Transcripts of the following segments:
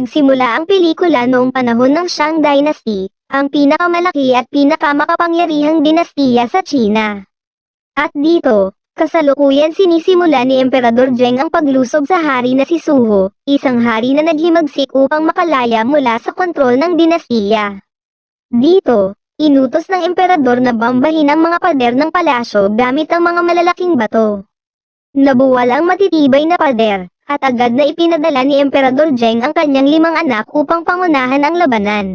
Nagsimula ang pelikula noong panahon ng Shang Dynasty, ang pinakamalaki at pinakamakapangyarihang dinastiya sa China. At dito, kasalukuyan sinisimula ni Emperador Zheng ang paglusob sa hari na si Suho, isang hari na naghimagsik upang makalaya mula sa kontrol ng dinastiya. Dito, inutos ng emperador na bambahin ang mga pader ng palasyo gamit ang mga malalaking bato. Nabuwal ang matitibay na pader, at agad na ipinadala ni Emperador Zheng ang kanyang limang anak upang pangunahan ang labanan.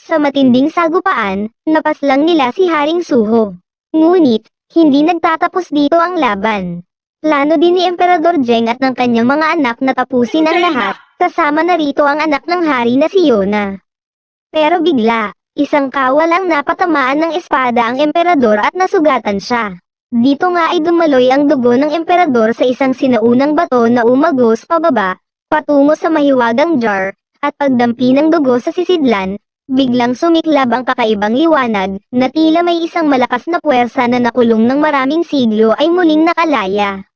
Sa matinding sagupaan, napaslang nila si Haring Suho. Ngunit, hindi nagtatapos dito ang laban. Plano din ni Emperador Zheng at ng kanyang mga anak na tapusin ang lahat, kasama na rito ang anak ng hari na si Yona. Pero bigla, Isang kawal ang napatamaan ng espada ang emperador at nasugatan siya. Dito nga ay dumaloy ang dugo ng emperador sa isang sinaunang bato na umagos pababa, patungo sa mahiwagang jar, at pagdampi ng dugo sa sisidlan, biglang sumiklab ang kakaibang liwanag, na tila may isang malakas na puwersa na nakulong ng maraming siglo ay muling nakalaya.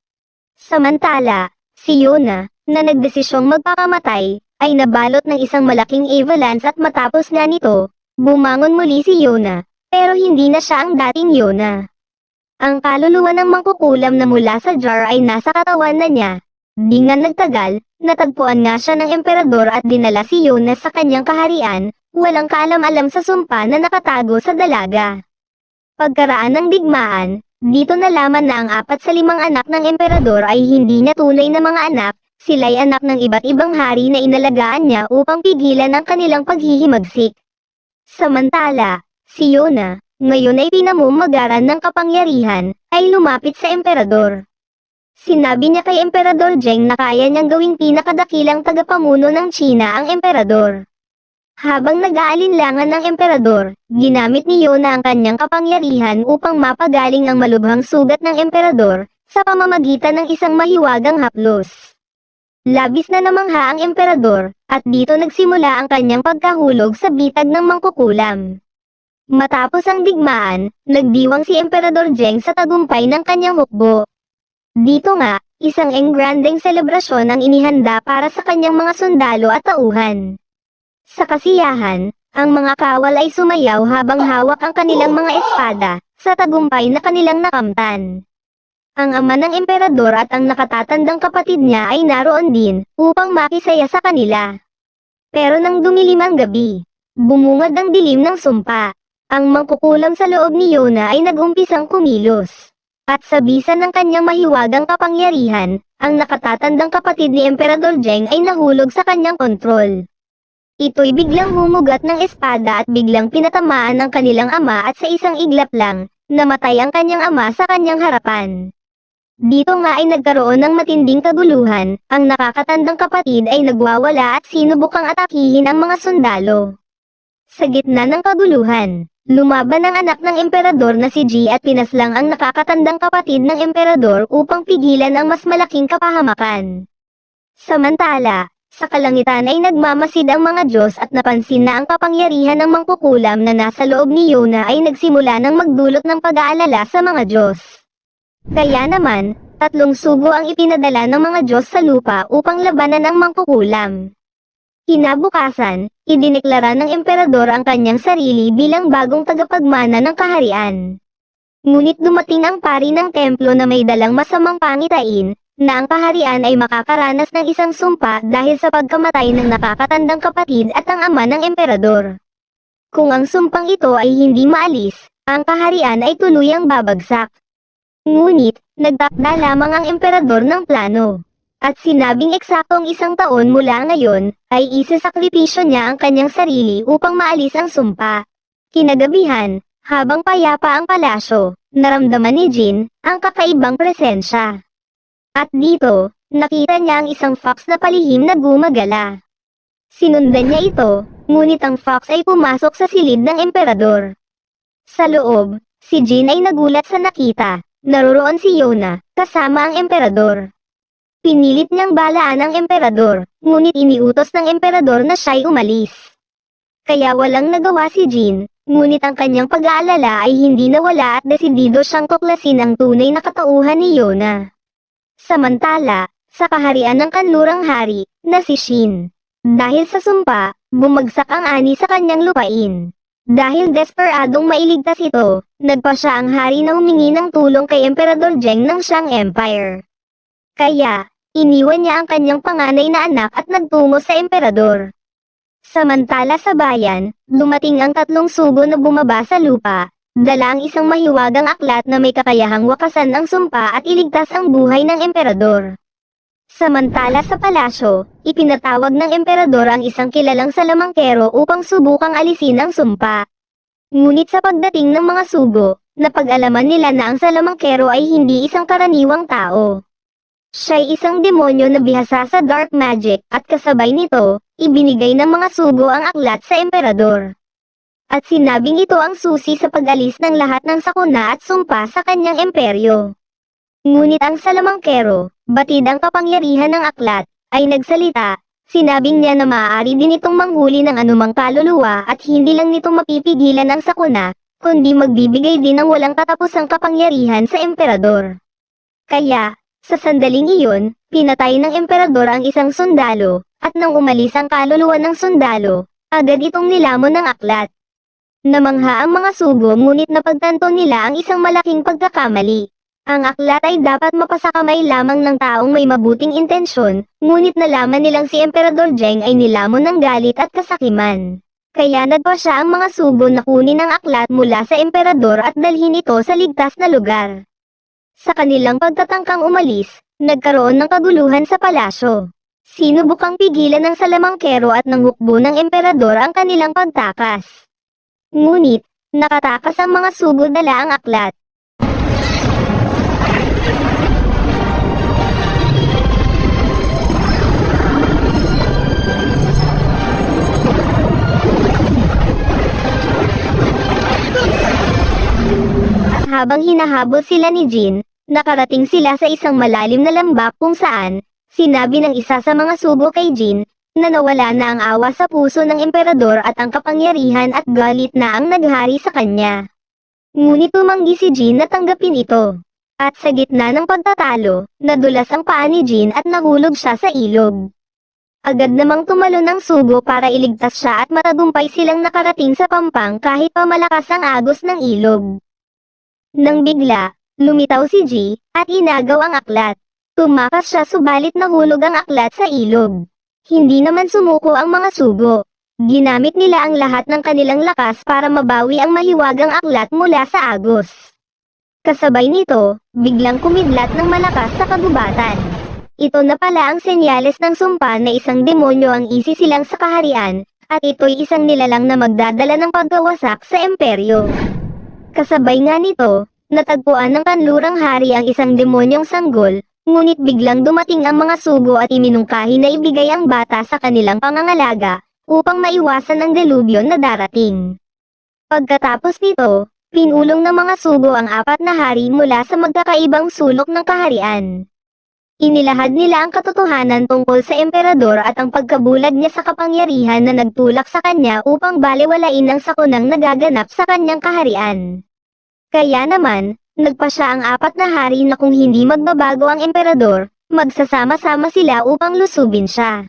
Samantala, si Yona, na nagdesisyong magpakamatay, ay nabalot ng isang malaking avalanche at matapos nga nito, Bumangon muli si Yona, pero hindi na siya ang dating Yona. Ang kaluluwa ng mangkukulam na mula sa jar ay nasa katawan na niya. Di nga nagtagal, natagpuan nga siya ng emperador at dinala si Yona sa kanyang kaharian, walang kaalam-alam sa sumpa na nakatago sa dalaga. Pagkaraan ng digmaan, dito nalaman na ang apat sa limang anak ng emperador ay hindi na tunay na mga anak, sila'y anak ng iba't ibang hari na inalagaan niya upang pigilan ang kanilang paghihimagsik. Samantala, si Yona, ngayon ay pinamumagaran ng kapangyarihan, ay lumapit sa emperador. Sinabi niya kay Emperador Zheng na kaya niyang gawing pinakadakilang tagapamuno ng China ang emperador. Habang nag-aalinlangan ng emperador, ginamit ni Yona ang kanyang kapangyarihan upang mapagaling ang malubhang sugat ng emperador, sa pamamagitan ng isang mahiwagang haplos. Labis na namangha ang emperador, at dito nagsimula ang kanyang pagkahulog sa bitag ng mangkukulam. Matapos ang digmaan, nagdiwang si Emperador Zheng sa tagumpay ng kanyang hukbo. Dito nga, isang engrandeng selebrasyon ang inihanda para sa kanyang mga sundalo at tauhan. Sa kasiyahan, ang mga kawal ay sumayaw habang hawak ang kanilang mga espada, sa tagumpay na kanilang nakamtan. Ang ama ng emperador at ang nakatatandang kapatid niya ay naroon din, upang makisaya sa kanila. Pero nang dumilim ang gabi, bumungad ang dilim ng sumpa. Ang mangkukulam sa loob ni Yona ay nagumpisang kumilos. At sa bisa ng kanyang mahiwagang kapangyarihan, ang nakatatandang kapatid ni Emperador Zheng ay nahulog sa kanyang kontrol. Ito'y biglang humugat ng espada at biglang pinatamaan ng kanilang ama at sa isang iglap lang, namatay ang kanyang ama sa kanyang harapan. Dito nga ay nagkaroon ng matinding kaguluhan, ang nakakatandang kapatid ay nagwawala at sinubukang atakihin ang mga sundalo. Sa gitna ng kaguluhan, lumaban ang anak ng emperador na si Ji at pinaslang ang nakakatandang kapatid ng emperador upang pigilan ang mas malaking kapahamakan. Samantala, sa kalangitan ay nagmamasid ang mga Diyos at napansin na ang kapangyarihan ng mangkukulam na nasa loob ni Yona ay nagsimula ng magdulot ng pag-aalala sa mga Diyos. Kaya naman, tatlong sugo ang ipinadala ng mga Diyos sa lupa upang labanan ang mangkukulam. Kinabukasan, idineklara ng emperador ang kanyang sarili bilang bagong tagapagmana ng kaharian. Ngunit dumating ang pari ng templo na may dalang masamang pangitain, na ang kaharian ay makakaranas ng isang sumpa dahil sa pagkamatay ng nakakatandang kapatid at ang ama ng emperador. Kung ang sumpang ito ay hindi maalis, ang kaharian ay tuluyang babagsak. Ngunit, nagtakda lamang ang emperador ng plano. At sinabing eksaktong isang taon mula ngayon, ay isasakripisyo niya ang kanyang sarili upang maalis ang sumpa. Kinagabihan, habang payapa ang palasyo, naramdaman ni Jin, ang kakaibang presensya. At dito, nakita niya ang isang fox na palihim na gumagala. Sinundan niya ito, ngunit ang fox ay pumasok sa silid ng emperador. Sa loob, si Jin ay nagulat sa nakita, Naroroon si Yona, kasama ang emperador. Pinilit niyang balaan ang emperador, ngunit iniutos ng emperador na siya'y umalis. Kaya walang nagawa si Jin, ngunit ang kanyang pag-aalala ay hindi nawala at desidido siyang tuklasin ang tunay na katauhan ni Yona. Samantala, sa kaharian ng kanlurang hari, na si Shin. Dahil sa sumpa, bumagsak ang ani sa kanyang lupain. Dahil desperadong mailigtas ito, nagpa siya ang hari na humingi ng tulong kay Emperador Zheng ng Shang Empire. Kaya, iniwan niya ang kanyang panganay na anak at nagtungo sa emperador. Samantala sa bayan, dumating ang tatlong sugo na bumaba sa lupa, dala ang isang mahiwagang aklat na may kakayahang wakasan ang sumpa at iligtas ang buhay ng emperador. Samantala sa palasyo, ipinatawag ng emperador ang isang kilalang salamangkero upang subukang alisin ang sumpa. Ngunit sa pagdating ng mga sugo, napag-alaman nila na ang salamangkero ay hindi isang karaniwang tao. Siya'y isang demonyo na bihasa sa dark magic at kasabay nito, ibinigay ng mga sugo ang aklat sa emperador. At sinabing ito ang susi sa pag-alis ng lahat ng sakuna at sumpa sa kanyang imperyo. Ngunit ang salamangkero, batid ang kapangyarihan ng aklat, ay nagsalita, sinabing niya na maaari din itong manghuli ng anumang kaluluwa at hindi lang nito mapipigilan ang sakuna, kundi magbibigay din ng walang katapusang kapangyarihan sa emperador. Kaya, sa sandaling iyon, pinatay ng emperador ang isang sundalo, at nang umalis ang kaluluwa ng sundalo, agad itong nilamon ng aklat. Namangha ang mga sugo ngunit napagtanto nila ang isang malaking pagkakamali. Ang aklat ay dapat mapasakamay lamang ng taong may mabuting intensyon, ngunit nalaman nilang si Emperador Zheng ay nilamon ng galit at kasakiman. Kaya nagpa siya ang mga sugo na kunin ang aklat mula sa emperador at dalhin ito sa ligtas na lugar. Sa kanilang pagtatangkang umalis, nagkaroon ng kaguluhan sa palasyo. Sinubukang pigilan ng salamangkero at ng hukbo ng emperador ang kanilang pagtakas. Ngunit, nakatakas ang mga sugo dala ang aklat. Habang hinahabol sila ni Jin, nakarating sila sa isang malalim na lambak kung saan, sinabi ng isa sa mga subo kay Jin, na nawala na ang awa sa puso ng emperador at ang kapangyarihan at galit na ang naghari sa kanya. Ngunit tumanggi si Jin na tanggapin ito. At sa gitna ng pagtatalo, nadulas ang paa ni Jin at nahulog siya sa ilog. Agad namang tumalo ng sugo para iligtas siya at matagumpay silang nakarating sa pampang kahit pa malakas ang agos ng ilog. Nang bigla, lumitaw si G, at inagaw ang aklat. Tumakas siya subalit nahulog ang aklat sa ilog. Hindi naman sumuko ang mga sugo. Ginamit nila ang lahat ng kanilang lakas para mabawi ang mahiwagang aklat mula sa agos. Kasabay nito, biglang kumidlat ng malakas sa kagubatan. Ito na pala ang senyales ng sumpa na isang demonyo ang isi silang sa kaharian, at ito'y isang nilalang na magdadala ng pagkawasak sa emperyo. Kasabay nga nito, natagpuan ng kanlurang hari ang isang demonyong sanggol, ngunit biglang dumating ang mga sugo at iminungkahi na ibigay ang bata sa kanilang pangangalaga, upang maiwasan ang delubyo na darating. Pagkatapos nito, pinulong ng mga sugo ang apat na hari mula sa magkakaibang sulok ng kaharian. Inilahad nila ang katotohanan tungkol sa emperador at ang pagkabulag niya sa kapangyarihan na nagtulak sa kanya upang baliwalain ang sakunang nagaganap sa kanyang kaharian. Kaya naman, nagpa siya ang apat na hari na kung hindi magbabago ang emperador, magsasama-sama sila upang lusubin siya.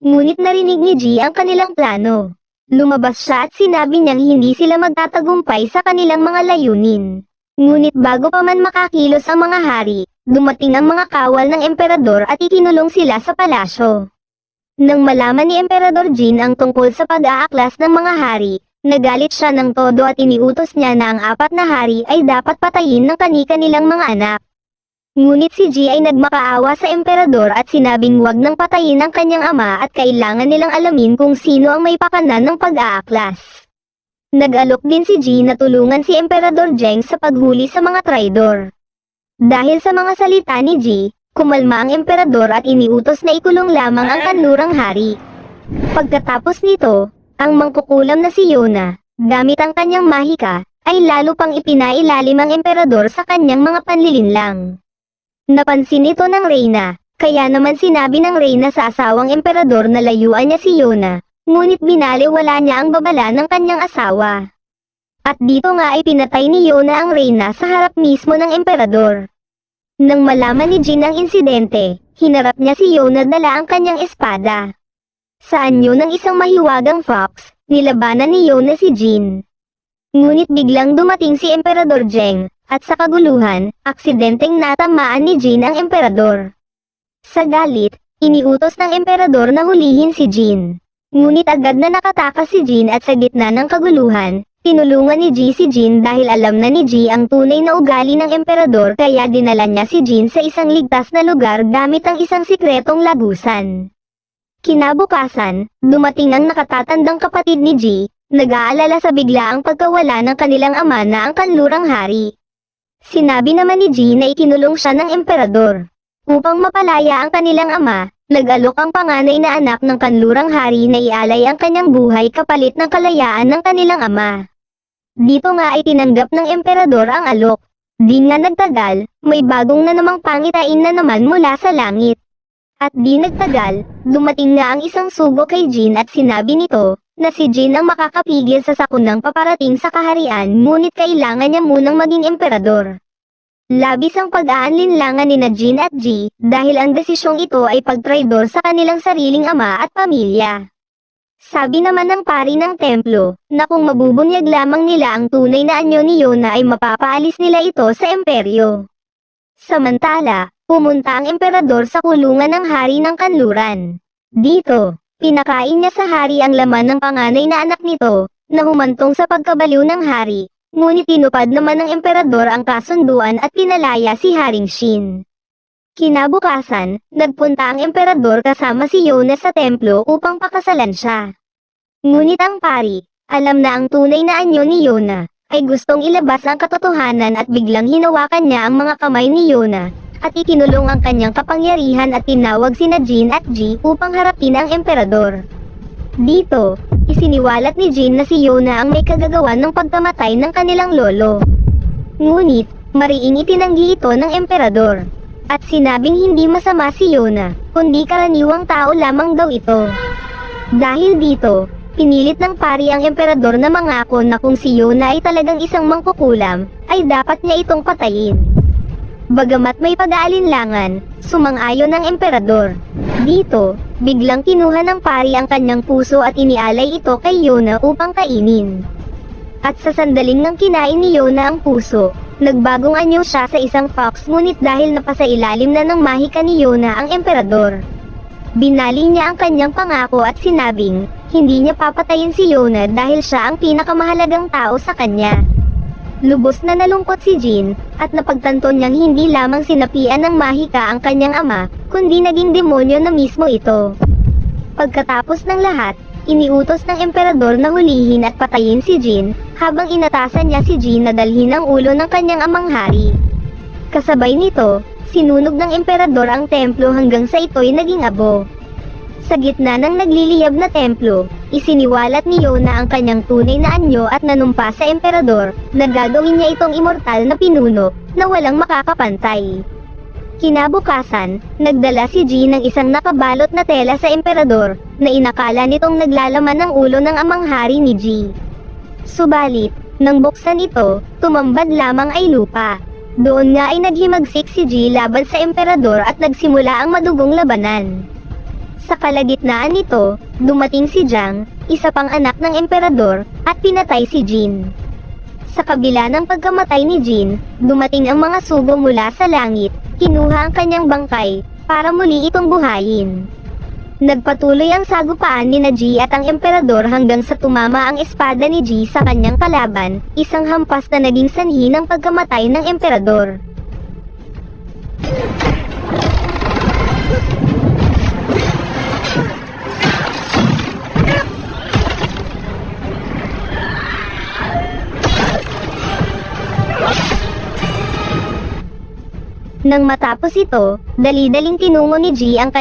Ngunit narinig ni G ang kanilang plano. Lumabas siya at sinabi niyang hindi sila magtatagumpay sa kanilang mga layunin. Ngunit bago pa man makakilos ang mga hari, dumating ang mga kawal ng emperador at ikinulong sila sa palasyo. Nang malaman ni Emperador Jin ang tungkol sa pag-aaklas ng mga hari, nagalit siya ng todo at iniutos niya na ang apat na hari ay dapat patayin ng kani-kanilang mga anak. Ngunit si Ji ay nagmakaawa sa emperador at sinabing huwag nang patayin ang kanyang ama at kailangan nilang alamin kung sino ang may pakanan ng pag-aaklas. Nag-alok din si Ji na tulungan si Emperador Zheng sa paghuli sa mga traidor. Dahil sa mga salita ni Ji, kumalma ang emperador at iniutos na ikulong lamang ang kanlurang hari. Pagkatapos nito, ang mangkukulam na si Yona, gamit ang kanyang mahika, ay lalo pang ipinailalim ang emperador sa kanyang mga panlilinlang. Napansin ito ng Reyna, kaya naman sinabi ng Reyna sa asawang emperador na layuan niya si Yona, ngunit binaliwala niya ang babala ng kanyang asawa. At dito nga ay pinatay ni Yona ang Reyna sa harap mismo ng emperador. Nang malaman ni Jin ang insidente, hinarap niya si Yona dala ang kanyang espada. Sa anyo ng isang mahiwagang fox, nilabanan ni Yona si Jin. Ngunit biglang dumating si Emperador Zheng, at sa kaguluhan, aksidenteng natamaan ni Jin ang emperador. Sa galit, iniutos ng emperador na hulihin si Jin. Ngunit agad na nakatakas si Jin at sa gitna ng kaguluhan, tinulungan ni Ji si Jin dahil alam na ni Ji ang tunay na ugali ng emperador kaya dinala niya si Jin sa isang ligtas na lugar gamit ang isang sikretong lagusan. Kinabukasan, dumating ang nakatatandang kapatid ni Ji, nag-aalala sa biglaang pagkawala ng kanilang ama na ang kanlurang hari. Sinabi naman ni Ji na ikinulong siya ng emperador. Upang mapalaya ang kanilang ama, nag-alok ang panganay na anak ng kanlurang hari na ialay ang kanyang buhay kapalit ng kalayaan ng kanilang ama. Dito nga ay tinanggap ng emperador ang alok. Di nga nagtagal, may bagong na namang pangitain na naman mula sa langit. At di nagtagal, dumating na ang isang sugo kay Jin at sinabi nito, na si Jin ang makakapigil sa sakunang paparating sa kaharian ngunit kailangan niya munang maging emperador. Labis ang pag-aanlinlangan ni na Jin at Ji, dahil ang desisyong ito ay pagtraidor sa kanilang sariling ama at pamilya. Sabi naman ng pari ng templo, na kung mabubunyag lamang nila ang tunay na anyo ni Yona ay mapapaalis nila ito sa imperyo. Samantala, pumunta ang emperador sa kulungan ng hari ng kanluran. Dito, pinakain niya sa hari ang laman ng panganay na anak nito, na humantong sa pagkabaliw ng hari, ngunit tinupad naman ng emperador ang kasunduan at pinalaya si Haring Shin. Kinabukasan, nagpunta ang emperador kasama si Yona sa templo upang pakasalan siya. Ngunit ang pari, alam na ang tunay na anyo ni Yona, ay gustong ilabas ang katotohanan at biglang hinawakan niya ang mga kamay ni Yona, at ikinulong ang kanyang kapangyarihan at tinawag sina Jin at Ji upang harapin ang emperador. Dito, isiniwalat ni Jin na si Yona ang may kagagawan ng pagkamatay ng kanilang lolo. Ngunit, mariing itinanggi ito ng emperador. At sinabing hindi masama si Yona, kundi karaniwang tao lamang daw ito. Dahil dito, pinilit ng pari ang emperador na mangako na kung si Yona ay talagang isang mangkukulam, ay dapat niya itong patayin. Bagamat may pag-aalinlangan, sumang-ayon ng emperador. Dito, biglang kinuha ng pari ang kanyang puso at inialay ito kay Yona upang kainin. At sa sandaling ng kinain ni Yona ang puso, nagbagong anyo siya sa isang fox ngunit dahil napasailalim na ng mahika ni Yona ang emperador. Binali niya ang kanyang pangako at sinabing, hindi niya papatayin si Yona dahil siya ang pinakamahalagang tao sa kanya. Lubos na nalungkot si Jin, at napagtanto niyang hindi lamang sinapian ng mahika ang kanyang ama, kundi naging demonyo na mismo ito. Pagkatapos ng lahat, iniutos ng emperador na hulihin at patayin si Jin, habang inatasan niya si Jin na dalhin ang ulo ng kanyang amang hari. Kasabay nito, sinunog ng emperador ang templo hanggang sa ito'y naging abo. Sa gitna ng nagliliyab na templo, isiniwalat ni Yona ang kanyang tunay na anyo at nanumpa sa emperador, na gagawin niya itong immortal na pinuno, na walang makakapantay. Kinabukasan, nagdala si Ji ng isang nakabalot na tela sa emperador, na inakala nitong naglalaman ng ulo ng amang hari ni Ji. Subalit, nang buksan ito, tumambad lamang ay lupa. Doon nga ay naghimagsik si Ji laban sa emperador at nagsimula ang madugong labanan. Sa kalagitnaan nito, dumating si Jiang, isa pang anak ng emperador, at pinatay si Jin. Sa kabila ng pagkamatay ni Jin, dumating ang mga sugo mula sa langit, kinuha ang kanyang bangkay, para muli itong buhayin. Nagpatuloy ang sagupaan ni Naji at ang emperador hanggang sa tumama ang espada ni Ji sa kanyang kalaban, isang hampas na naging sanhi ng pagkamatay ng emperador. Nang matapos ito, dali-daling tinungo ni Ji ang kanyang